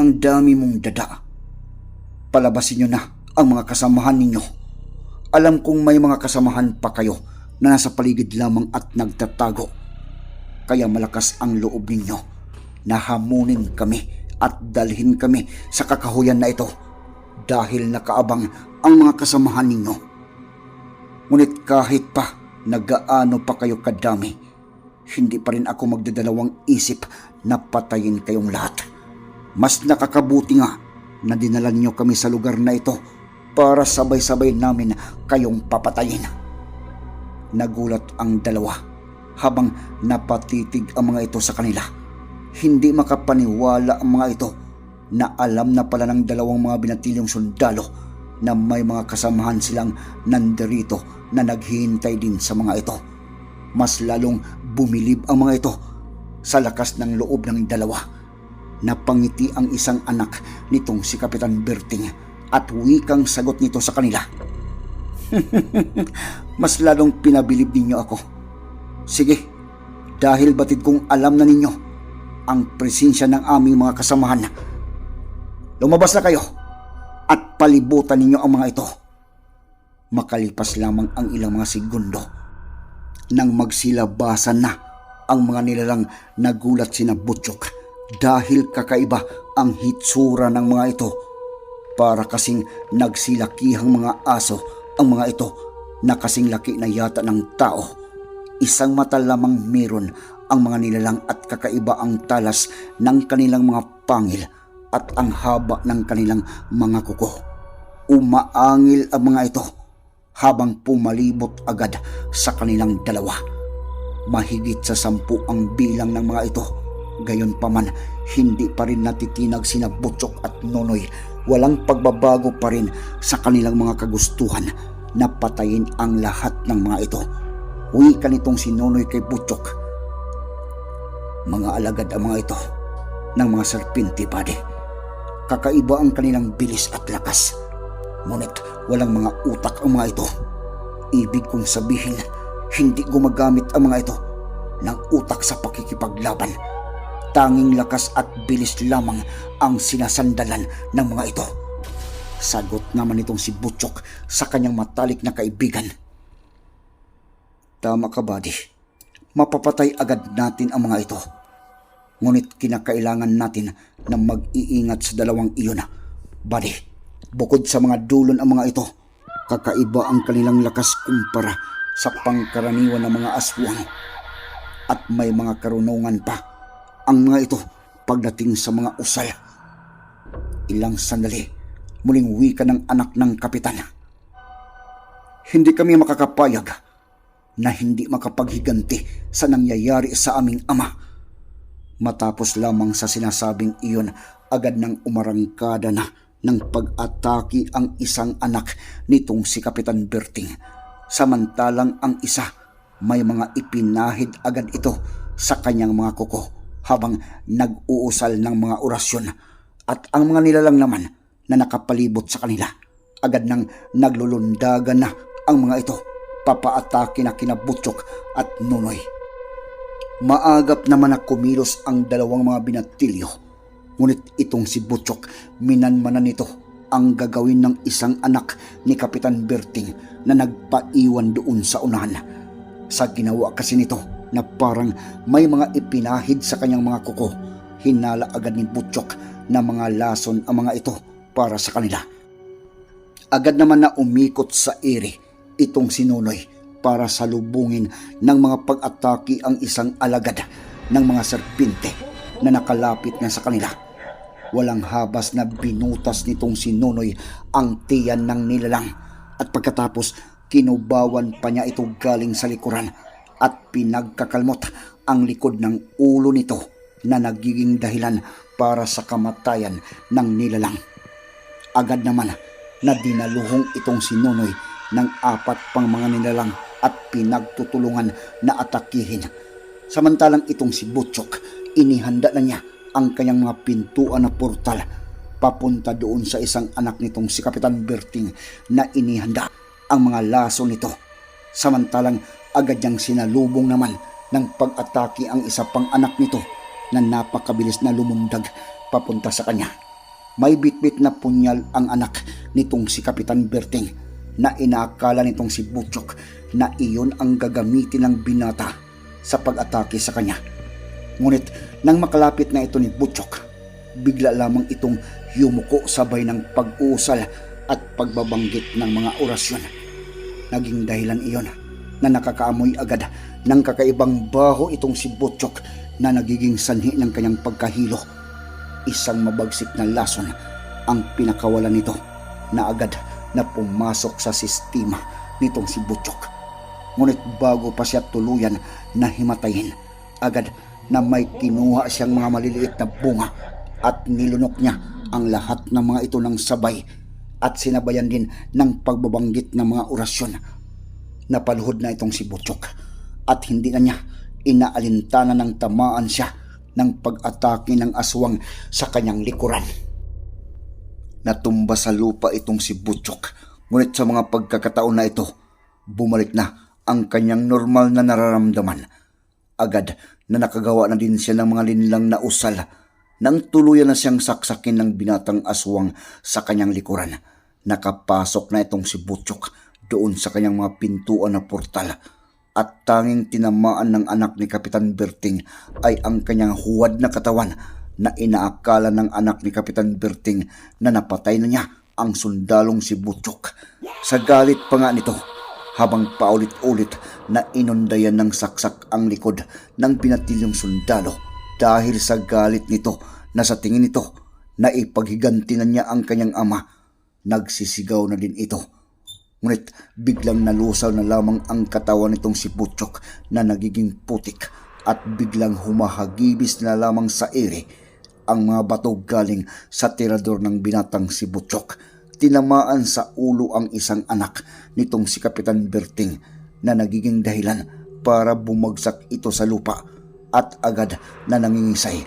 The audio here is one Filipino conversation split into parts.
Ang dami mong dada. Palabasin nyo na ang mga kasamahan ninyo. Alam kong may mga kasamahan pa kayo na nasa paligid lamang at nagtatago. Kaya malakas ang loob ninyo na hamunin kami at dalhin kami sa kakahuyan na ito dahil nakaabang ang mga kasamahan ninyo. Ngunit kahit pa nagaano pa kayo kadami, hindi pa rin ako magdadalawang isip na patayin kayong lahat. Mas nakakabuti nga na dinala niyo kami sa lugar na ito para sabay-sabay namin kayong papatayin. Nagulat ang dalawa habang napatitig ang mga ito sa kanila. Hindi makapaniwala ang mga ito na alam na pala ng dalawang mga binatilyong sundalo na may mga kasamahan silang nandirito na naghihintay din sa mga ito. Mas lalong bumilib ang mga ito sa lakas ng loob ng dalawa. Napangiti ang isang anak nitong si Kapitan Berting at wikang sagot nito sa kanila. Mas lalong pinabilib ninyo ako. Sige, dahil batid kong alam na ninyo ang presensya ng aming mga kasamahan. Lumabas na kayo at palibutan ninyo ang mga ito. Makalipas lamang ang ilang mga segundo nang magsilabasan na ang mga nilalang nagulat sina Butchok dahil kakaiba ang hitsura ng mga ito. Para kasing nagsilakihang mga aso ang mga ito na kasing laki na yata ng tao. Isang mata lamang meron ang mga nilalang at kakaiba ang talas ng kanilang mga pangil at ang haba ng kanilang mga kuko. Umaangil ang mga ito habang pumalibot agad sa kanilang dalawa. Mahigit sa sampu ang bilang ng mga ito. Gayon pa man, hindi pa rin natitinag sina Butchok at Nonoy. Walang pagbabago pa rin sa kanilang mga kagustuhan na patayin ang lahat ng mga ito. Uwi ka nitong si Nonoy kay Butchok. Mga alagad ang mga ito ng mga serpente, pade. Kakaiba ang kanilang bilis at lakas. Ngunit walang mga utak ang mga ito. Ibig kong sabihin, hindi gumagamit ang mga ito ng utak sa pakikipaglaban. Tanging lakas at bilis lamang ang sinasandalan ng mga ito. Sagot naman itong si Butchok sa kanyang matalik na kaibigan. Tama ka, buddy. Mapapatay agad natin ang mga ito. Ngunit kinakailangan natin na mag-iingat sa dalawang iyon. Buddy, bukod sa mga dulon ang mga ito, kakaiba ang kanilang lakas kumpara sa pangkaraniwan ng mga aswang. At may mga karunungan pa ang mga ito pagdating sa mga usal. Ilang sandali, muling wika ng anak ng kapitan. Hindi kami makakapayag na hindi makapaghiganti sa nangyayari sa aming ama. Matapos lamang sa sinasabing iyon, agad nang umarangkada na ng pag-atake ang isang anak nitong si Kapitan Berting. Samantalang ang isa, may mga ipinahid agad ito sa kanyang mga kuko habang nag-uusal ng mga orasyon at ang mga nilalang naman na nakapalibot sa kanila. Agad nang naglulundagan na ang mga ito papaatake na kina Butchok at Nunoy. Maagap naman na kumilos ang dalawang mga binatilyo. Ngunit itong si Butchok, minanmanan nito ang gagawin ng isang anak ni Kapitan Berting na nagpaiwan doon sa unahan. Sa ginawa kasi nito na parang may mga ipinahid sa kanyang mga kuko, hinala agad ni Butchok na mga lason ang mga ito para sa kanila. Agad naman na umikot sa ere itong sinunoy para salubungin ng mga pag-atake ang isang alagad ng mga serpinte na nakalapit na sa kanila. Walang habas na binutas nitong sinunoy ang tiyan ng nilalang at pagkatapos kinubawan pa niya ito galing sa likuran at pinagkakalmot ang likod ng ulo nito na nagiging dahilan para sa kamatayan ng nilalang. Agad naman na dinaluhong itong sinunoy ng apat pang mga nilalang at pinagtutulungan na atakihin. Samantalang itong si Butchok, inihanda na niya ang kanyang mga pintuan na portal papunta doon sa isang anak nitong si Kapitan Berting na inihanda ang mga laso nito. Samantalang agad niyang sinalubong naman ng pag-atake ang isa pang anak nito na napakabilis na lumundag papunta sa kanya. May bitbit na punyal ang anak nitong si Kapitan Berting na inaakala nitong si Butchok na iyon ang gagamitin ng binata sa pag-atake sa kanya. Ngunit nang makalapit na ito ni Butchok, bigla lamang itong yumuko sabay ng pag-uusal at pagbabanggit ng mga orasyon. Naging dahilan iyon na nakakaamoy agad ng kakaibang baho itong si Butchok na nagiging sanhi ng kanyang pagkahilo. Isang mabagsik na lason ang pinakawalan nito na agad na pumasok sa sistema nitong si Butchok. Ngunit bago pa siya tuluyan na himatayin, agad na may kinuha siyang mga maliliit na bunga at nilunok niya ang lahat ng mga ito ng sabay at sinabayan din ng pagbabanggit ng mga orasyon. Napaluhod na itong si Butchok at hindi na niya inaalintana ng tamaan siya ng pag-atake ng aswang sa kanyang likuran. Natumba sa lupa itong si Butchok ngunit sa mga pagkakataon na ito, bumalik na ang kanyang normal na nararamdaman. Agad na nakagawa na din siya ng mga linlang na usal nang tuluyan na siyang saksakin ng binatang aswang sa kanyang likuran. Nakapasok na itong si Butchok doon sa kanyang mga pintuan na portal at tanging tinamaan ng anak ni Kapitan Berting ay ang kanyang huwad na katawan na inaakala ng anak ni Kapitan Berting na napatay na niya ang sundalong si Butchok. Sa galit pa nga nito, habang paulit-ulit na inundayan ng saksak ang likod ng pinatilyong sundalo dahil sa galit nito na sa tingin nito na ipaghiganti na niya ang kanyang ama, nagsisigaw na din ito. Ngunit biglang nalusaw na lamang ang katawan nitong si Butchok na nagiging putik at biglang humahagibis na lamang sa ere ang mga bato galing sa tirador ng binatang si Butchok. Tinamaan sa ulo ang isang anak nitong si Kapitan Berting na nagiging dahilan para bumagsak ito sa lupa at agad na nangingisay.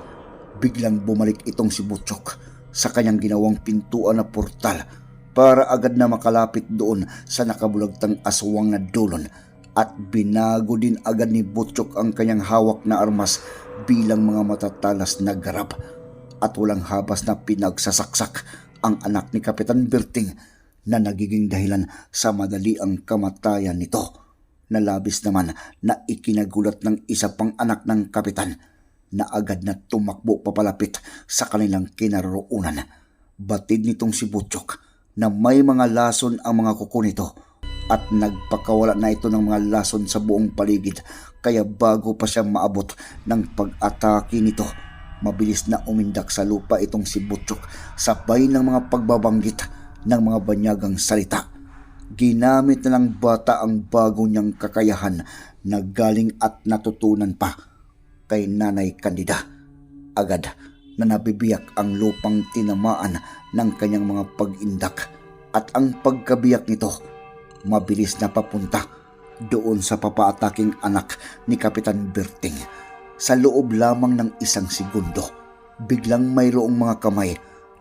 Biglang bumalik itong si Butchok sa kanyang ginawang pintuan na portal para agad na makalapit doon sa nakabulagtang aswang na dulon at binago din agad ni Butchok ang kanyang hawak na armas bilang mga matatalas na garab at walang habas na pinagsasaksak ang anak ni Kapitan Berting na nagiging dahilan sa madali ang kamatayan nito. Nalabis naman na ikinagulat ng isa pang anak ng kapitan na agad na tumakbo papalapit sa kanilang kinaroroonan. Batid nitong si Butchok na may mga lason ang mga kuko nito at nagpakawala na ito ng mga lason sa buong paligid kaya bago pa siya maabot ng pag-atake nito mabilis na umindak sa lupa itong si Butchok sabay ng mga pagbabanggit ng mga banyagang salita. Ginamit na ng bata ang bago niyang kakayahan na galing at natutunan pa kay Nanay Kandida. Agad na nabibiyak ang lupang tinamaan ng kanyang mga pag-indak at ang pagkabiyak nito mabilis na papunta doon sa papaataking anak ni Kapitan Berting. Sa loob lamang ng isang segundo, biglang mayroong mga kamay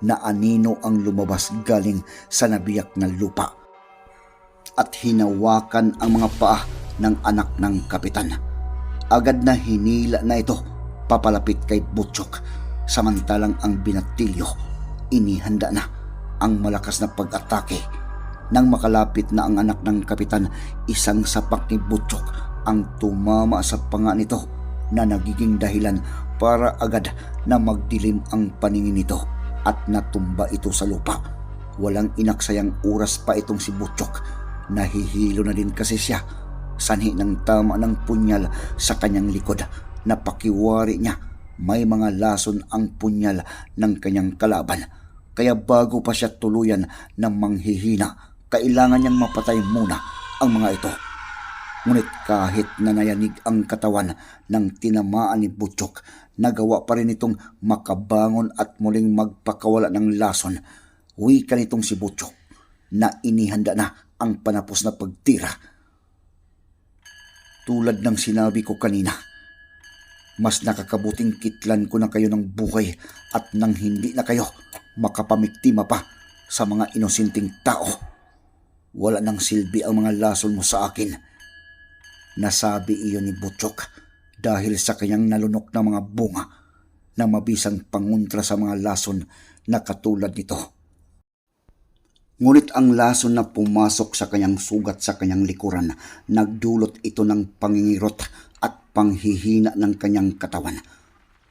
na anino ang lumabas galing sa nabiyak na lupa at hinawakan ang mga paa ng anak ng kapitan. Agad na hinila na ito papalapit kay Butchok samantalang ang binatilyo inihanda na ang malakas na pag-atake. Nang makalapit na ang anak ng kapitan, isang sapak ni Butchok ang tumama sa panga nito na nagiging dahilan para agad na magdilim ang paningin nito at natumba ito sa lupa Walang inaksayang oras pa itong si Butchok. Nahihilo na din kasi siya. Sanhi ng tama ng punyal sa kanyang likod. Napakiwari niya may mga lason ang punyal ng kanyang kalaban. Kaya bago pa siya tuluyan ng manghihina, kailangan niyang mapatay muna ang mga ito. Ngunit kahit na nayanig ang katawan ng tinamaan ni Butchok, nagawa pa rin itong makabangon at muling magpakawala ng lason. Wika nitong si Butchok na inihanda na ang panapos na pagtira. Tulad ng sinabi ko kanina, mas nakakabuting kitlan ko na kayo ng buhay at nang hindi na kayo makapamiktima pa sa mga inosinting tao. Wala nang silbi ang mga lason mo sa akin. Nasabi iyon ni Butchok dahil sa kanyang nalunok na mga bunga na mabisang panguntra sa mga lason na katulad nito. Ngunit ang lason na pumasok sa kanyang sugat sa kanyang likuran, nagdulot ito ng pangingirot at panghihina ng kanyang katawan.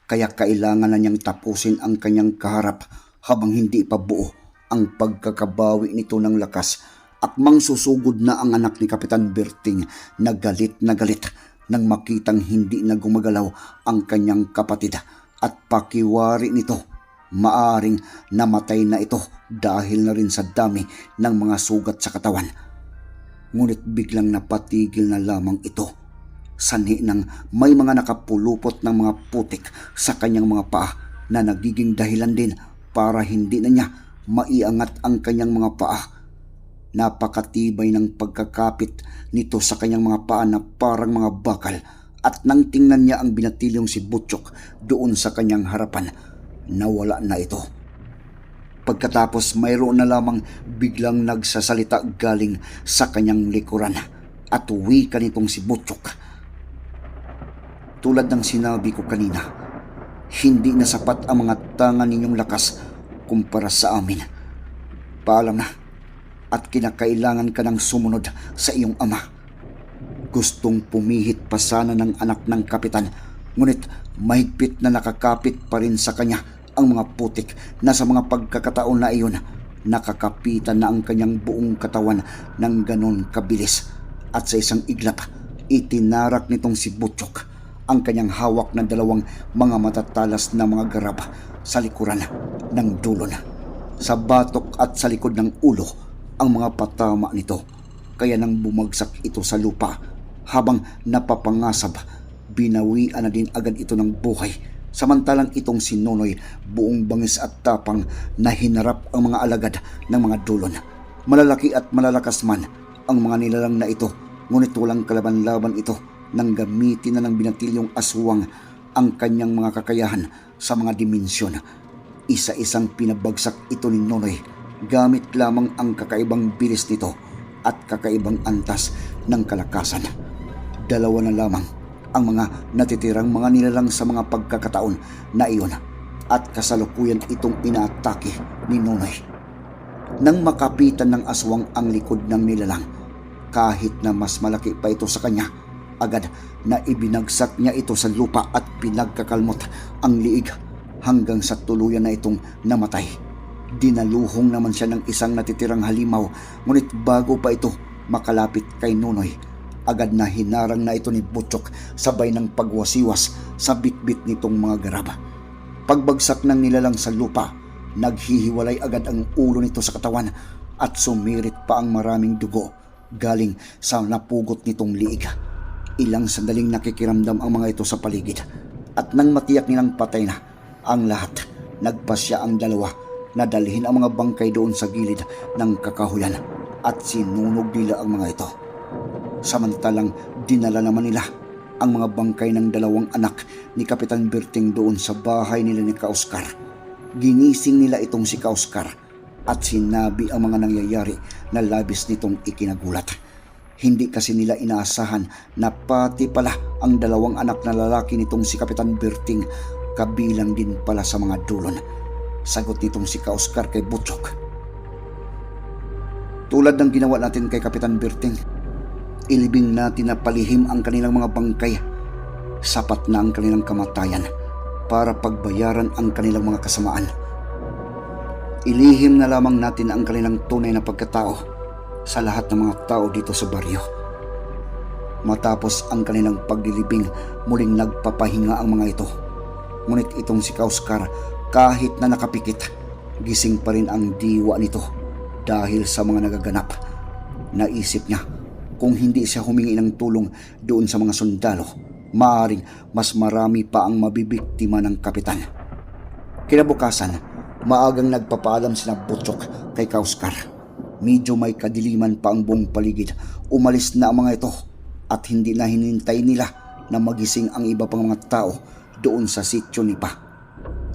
Kaya kailangan na niyang tapusin ang kanyang kaharap habang hindi pa buo ang pagkakabawi nito ng lakas Akmang susugod na ang anak ni Kapitan Berting na galit na galit nang makitang hindi na gumagalaw ang kanyang kapatid at pakiwari nito maaring namatay na ito dahil na rin sa dami ng mga sugat sa katawan. Ngunit biglang napatigil na lamang ito. Sanhi ng may mga nakapulupot ng mga putik sa kanyang mga paa na nagiging dahilan din para hindi na niya maiangat ang kanyang mga paa Napakatibay ng pagkakapit nito sa kanyang mga paa na parang mga bakal at nang tingnan niya ang binatilyong si Butchok doon sa kanyang harapan, nawala na ito. Pagkatapos mayroon na lamang biglang nagsasalita galing sa kanyang likuran at uwi ka nitong si Butchok. Tulad ng sinabi ko kanina, hindi na sapat ang mga tangan ninyong lakas kumpara sa amin. Paalam na at kinakailangan ka ng sumunod sa iyong ama. Gustong pumihit pa sana ng anak ng kapitan, ngunit mahigpit na nakakapit pa rin sa kanya ang mga putik na sa mga pagkakataon na iyon nakakapitan na ang kanyang buong katawan ng ganon kabilis at sa isang iglap itinarak nitong si Butchok ang kanyang hawak ng dalawang mga matatalas na mga garab sa likuran ng dulon. Sa batok at sa likod ng ulo ang mga patama nito. Kaya nang bumagsak ito sa lupa, habang napapangasab, binawian na din agad ito ng buhay. Samantalang itong si Nonoy, buong bangis at tapang na hinarap ang mga alagad ng mga dulon. Malalaki at malalakas man ang mga nilalang na ito, ngunit walang kalaban-laban ito nang gamitin na ng binatilyong aswang ang kanyang mga kakayahan sa mga dimensyon. Isa-isang pinabagsak ito ni Nonoy gamit lamang ang kakaibang bilis nito at kakaibang antas ng kalakasan. Dalawa na lamang ang mga natitirang mga nilalang sa mga pagkakataon na iyon at kasalukuyan itong inaatake ni Nonoy. Nang makapitan ng aswang ang likod ng nilalang, kahit na mas malaki pa ito sa kanya, agad na ibinagsak niya ito sa lupa at pinagkakalmot ang liig hanggang sa tuluyan na itong namatay. Dinaluhong naman siya ng isang natitirang halimaw, ngunit bago pa ito makalapit kay Nunoy, agad na hinarang na ito ni Butchok sabay ng pagwasiwas sa bitbit nitong mga garaba. Pagbagsak ng nilalang sa lupa, naghihiwalay agad ang ulo nito sa katawan at sumirit pa ang maraming dugo galing sa napugot nitong liig. Ilang sandaling nakikiramdam ang mga ito sa paligid at nang matiyak nilang patay na ang lahat, nagpasya ang dalawa na dalhin ang mga bangkay doon sa gilid ng kakahuyan at sinunog nila ang mga ito. Samantalang dinala naman nila ang mga bangkay ng dalawang anak ni Kapitan Berting doon sa bahay nila ni Kauskar. Ginising nila itong si Kauskar at sinabi ang mga nangyayari na labis nitong ikinagulat. Hindi kasi nila inaasahan na pati pala ang dalawang anak na lalaki nitong si Kapitan Berting kabilang din pala sa mga dulon Sagot nitong si Ka-Oscar kay Butchok. Tulad ng ginawa natin kay Kapitan Berting, ilibing natin na palihim ang kanilang mga bangkay. Sapat na ang kanilang kamatayan para pagbayaran ang kanilang mga kasamaan. Ilihim na lamang natin ang kanilang tunay na pagkatao sa lahat ng mga tao dito sa baryo. Matapos ang kanilang paglilibing, muling nagpapahinga ang mga ito. Ngunit itong si Kauskar, kahit na nakapikit, gising pa rin ang diwa nito dahil sa mga nagaganap. Naisip niya, kung hindi siya humingi ng tulong doon sa mga sundalo, maaring mas marami pa ang mabibiktima ng kapitan. Kinabukasan, maagang nagpapaalam sina Butchok kay Kauskar. Medyo may kadiliman pa ang buong paligid. Umalis na ang mga ito at hindi na hinintay nila na magising ang iba pang mga tao doon sa sityo ni Pa.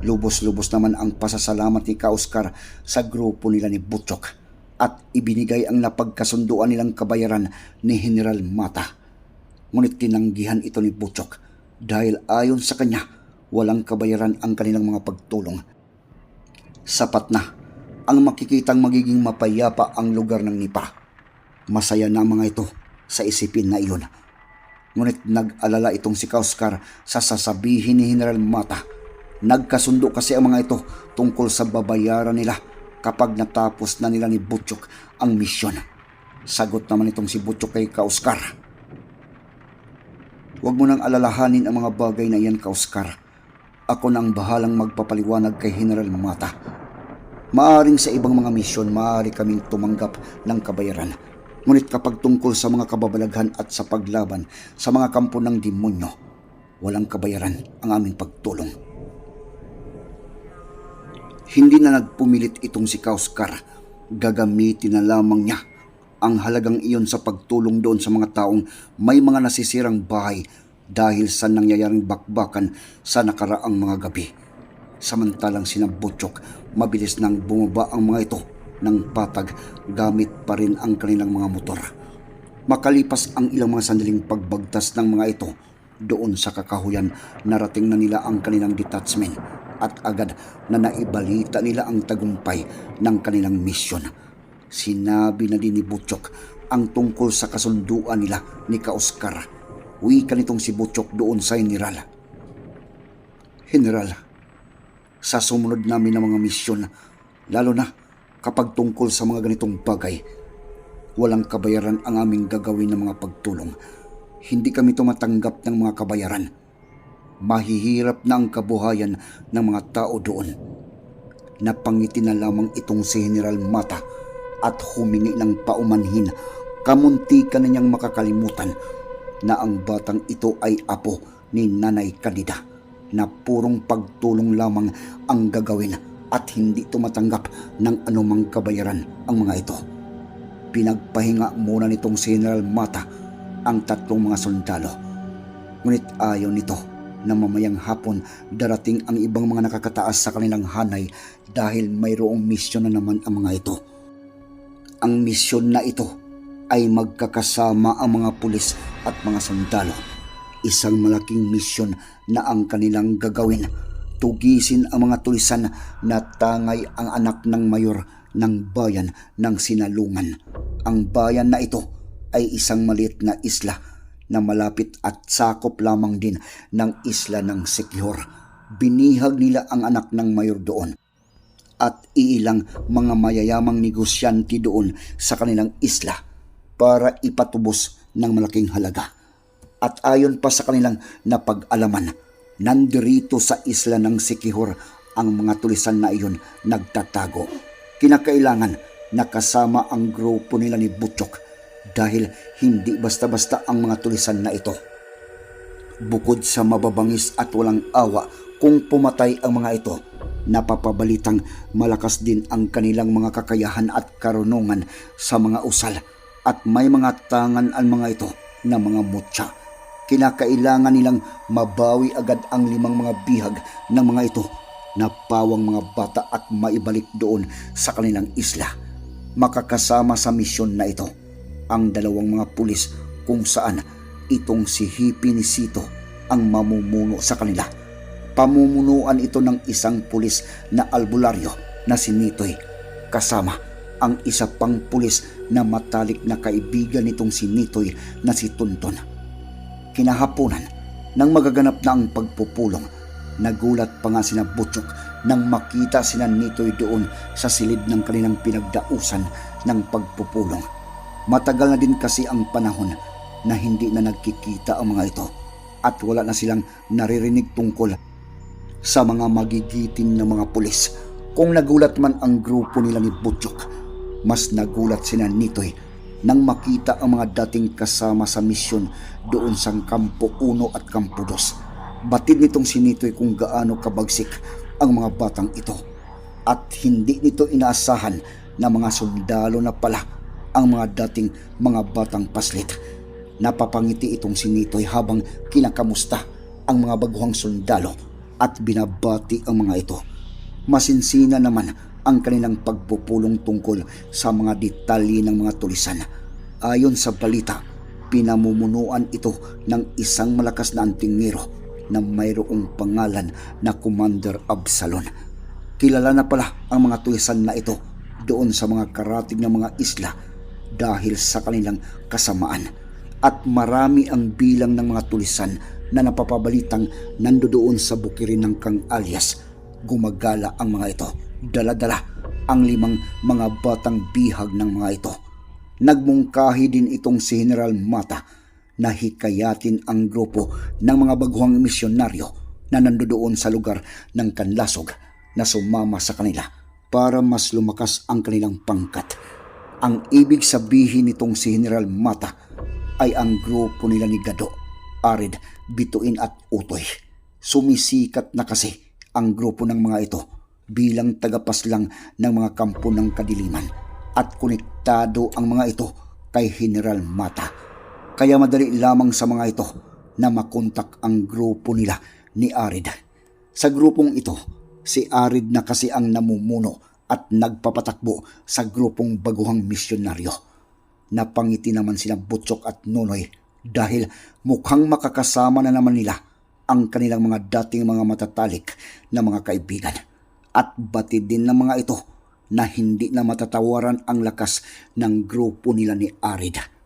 Lubos-lubos naman ang pasasalamat ni Kauskar sa grupo nila ni Butchok at ibinigay ang napagkasunduan nilang kabayaran ni General Mata. Ngunit tinanggihan ito ni Butchok dahil ayon sa kanya, walang kabayaran ang kanilang mga pagtulong. Sapat na ang makikitang magiging mapayapa ang lugar ng Nipa. Masaya na mga ito sa isipin na iyon. Ngunit nag-alala itong si Kauskar sa sasabihin ni General Mata. Nagkasundo kasi ang mga ito tungkol sa babayaran nila kapag natapos na nila ni Butchok ang misyon. Sagot naman itong si Butchok kay Kauskar. Huwag mo nang alalahanin ang mga bagay na iyan, Kauskar. Ako na ang bahalang magpapaliwanag kay General Mata. Maaring sa ibang mga misyon, maaari kaming tumanggap ng kabayaran. Ngunit kapag tungkol sa mga kababalaghan at sa paglaban sa mga kampo ng demonyo, walang kabayaran ang aming pagtulong. Hindi na nagpumilit itong si Kauskar. Gagamitin na lamang niya ang halagang iyon sa pagtulong doon sa mga taong may mga nasisirang bahay dahil sa nangyayaring bakbakan sa nakaraang mga gabi. Samantalang sinabutsyok, mabilis nang bumaba ang mga ito ng patag gamit pa rin ang kanilang mga motor. Makalipas ang ilang mga sandaling pagbagtas ng mga ito, doon sa kakahuyan narating na nila ang kanilang detachment at agad na naibalita nila ang tagumpay ng kanilang misyon. Sinabi na din ni Butchok ang tungkol sa kasunduan nila ni Kauskar. Wika nitong si Butchok doon sa General. General, sa sumunod namin ng mga misyon, lalo na kapag tungkol sa mga ganitong bagay, walang kabayaran ang aming gagawin ng mga pagtulong. Hindi kami tumatanggap ng mga kabayaran. Mahihirap na ang kabuhayan ng mga tao doon. Napangiti na lamang itong si General Mata at humingi ng paumanhin. Kamunti ka na niyang makakalimutan na ang batang ito ay apo ni Nanay Kanida na purong pagtulong lamang ang gagawin at hindi tumatanggap ng anumang kabayaran ang mga ito. Pinagpahinga muna nitong General Mata ang tatlong mga sundalo. Ngunit ayaw nito na mamayang hapon darating ang ibang mga nakakataas sa kanilang hanay dahil mayroong misyon na naman ang mga ito. Ang misyon na ito ay magkakasama ang mga pulis at mga sundalo. Isang malaking misyon na ang kanilang gagawin. Tugisin ang mga tulisan na tangay ang anak ng mayor ng bayan ng Sinalungan. Ang bayan na ito ay isang maliit na isla na malapit at sakop lamang din ng isla ng Sikyhor. Binihag nila ang anak ng mayor doon at iilang mga mayayamang negosyante doon sa kanilang isla para ipatubos ng malaking halaga. At ayon pa sa kanilang napag-alaman, nandirito sa isla ng Sikihor ang mga tulisan na iyon nagtatago. Kinakailangan nakasama ang grupo nila ni Butchok dahil hindi basta-basta ang mga tulisan na ito. Bukod sa mababangis at walang awa kung pumatay ang mga ito, napapabalitang malakas din ang kanilang mga kakayahan at karunungan sa mga usal at may mga tangan ang mga ito na mga mutya. Kinakailangan nilang mabawi agad ang limang mga bihag ng mga ito na pawang mga bata at maibalik doon sa kanilang isla. Makakasama sa misyon na ito ang dalawang mga pulis kung saan itong si Hippie ni Sito ang mamumuno sa kanila. Pamumunuan ito ng isang pulis na albularyo na si Nitoy kasama ang isa pang pulis na matalik na kaibigan nitong si Nitoy na si Tunton. Kinahaponan nang magaganap na ang pagpupulong, nagulat pa nga sina Butchok nang makita sina Nitoy doon sa silid ng kanilang pinagdausan ng pagpupulong. Matagal na din kasi ang panahon na hindi na nagkikita ang mga ito at wala na silang naririnig tungkol sa mga magigiting na mga pulis. Kung nagulat man ang grupo nila ni Butchok, mas nagulat sina Nitoy nang makita ang mga dating kasama sa misyon doon sa Kampo 1 at Kampo 2. Batid nitong si Nitoy kung gaano kabagsik ang mga batang ito at hindi nito inaasahan na mga sundalo na pala ang mga dating mga batang paslit. Napapangiti itong si Nitoy habang kinakamusta ang mga baguhang sundalo at binabati ang mga ito. Masinsina naman ang kanilang pagpupulong tungkol sa mga detalye ng mga tulisan. Ayon sa balita, pinamumunuan ito ng isang malakas na antingero na mayroong pangalan na Commander Absalon. Kilala na pala ang mga tulisan na ito doon sa mga karating ng mga isla dahil sa kanilang kasamaan at marami ang bilang ng mga tulisan na napapabalitang nandoon sa bukirin ng Kang alias. Gumagala ang mga ito. Dala-dala ang limang mga batang bihag ng mga ito. Nagmungkahi din itong si General Mata na hikayatin ang grupo ng mga baguhang misyonaryo na nandoon sa lugar ng Kanlasog na sumama sa kanila para mas lumakas ang kanilang pangkat. Ang ibig sabihin nitong si General Mata ay ang grupo nila ni Gado, Arid, Bituin at Utoy. Sumisikat na kasi ang grupo ng mga ito bilang tagapaslang ng mga kampo ng kadiliman at konektado ang mga ito kay General Mata. Kaya madali lamang sa mga ito na makontak ang grupo nila ni Arid. Sa grupong ito, si Arid na kasi ang namumuno at nagpapatakbo sa grupong baguhang misyonaryo. Napangiti naman sina Butchok at Nonoy dahil mukhang makakasama na naman nila ang kanilang mga dating mga matatalik na mga kaibigan. At batid din ng mga ito na hindi na matatawaran ang lakas ng grupo nila ni Arid